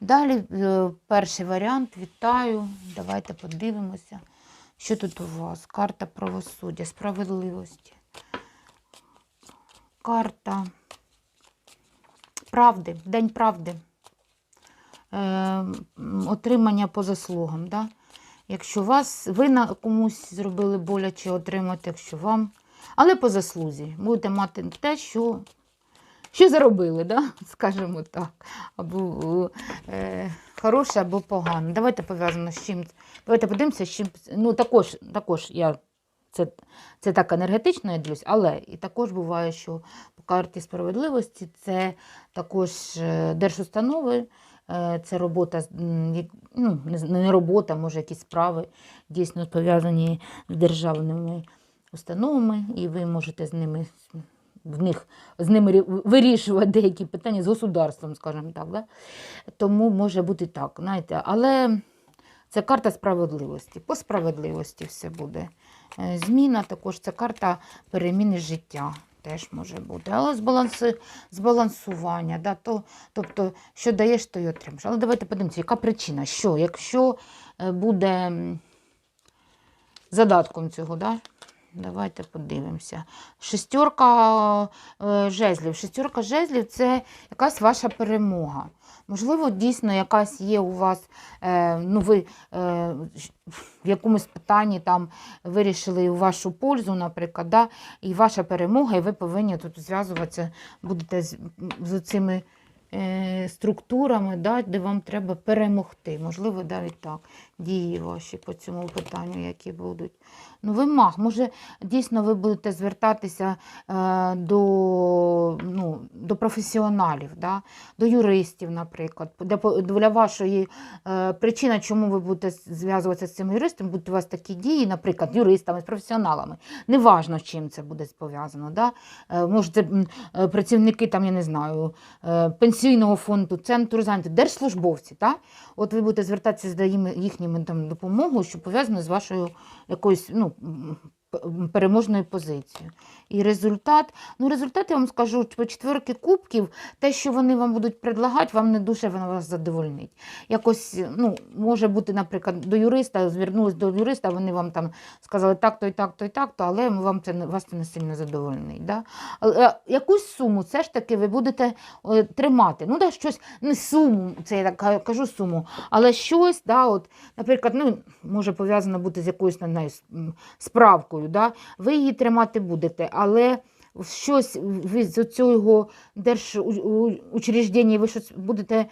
Далі е, перший варіант. Вітаю. Давайте подивимося, що тут у вас. Карта правосуддя, справедливості. Карта правди, День правди. Е, отримання по заслугам. Да? Якщо вас, ви на комусь зробили боляче отримати, якщо вам. Але по заслузі. Будете мати те, що, що заробили, да? скажімо так. Або е, хороше, або погане. Давайте пов'язано з чим. Давайте подивимося, з чим. Ну, також, також я. Це, це так енергетично я ділюсь, але і також буває, що по карті справедливості це також е, держустанови, е, це робота, ну, не робота, може якісь справи дійсно пов'язані з державними установами, і ви можете з ними в них з ними вирішувати деякі питання з государством, скажімо так. Да? Тому може бути так, знаєте, але це карта справедливості. По справедливості все буде. Е, Зміна також це карта переміни життя. Теж може бути. Але збаланси, збалансування. Да, то, тобто, що даєш, то й отримаєш. Але давайте подивимося, яка причина? Що? Якщо е, буде задатком цього, да? Давайте подивимося. Шестерка е, жезлів. Шестерка жезлів це якась ваша перемога. Можливо, дійсно якась є у вас, е, ну ви е, в якомусь питанні там вирішили у вашу пользу, наприклад, да, і ваша перемога, і ви повинні тут зв'язуватися, будете з, з цими структурами, да, де вам треба перемогти. Можливо, навіть так. Дії ваші по цьому питанню, які будуть. Ну, ви маг, може, дійсно ви будете звертатися е, до, ну, до професіоналів, да? до юристів, наприклад. Для, вашої е, причина, чому ви будете зв'язуватися з цим юристом, будуть у вас такі дії, наприклад, юристами, з професіоналами. Неважно, чим це буде пов'язано. Да? Е, може, це е, працівники там, я не знаю, е, пенсійного фонду, центру зайнятості, держслужбовці. Та? От ви будете звертатися за їхніми там допомогою, що пов'язано з вашою якоюсь ну, переможною позицією. І результат, ну результат, я вам скажу, по четверки кубків, те, що вони вам будуть предлагати, вам не дуже воно вас задовольнить. Якось, ну, може бути, наприклад, до юриста, звернулись до юриста, вони вам там сказали так-то і так-то і так-то, але вам це вас це не сильно задовольнить. Да? Якусь суму все ж таки ви будете тримати. Ну, да, щось, не суму, це я так кажу суму, але щось, да, от, наприклад, ну, може пов'язано бути з якоюсь не знаю, с- справкою. Да? Ви її тримати будете, але щось ви з цього держучреждення, ви щось будете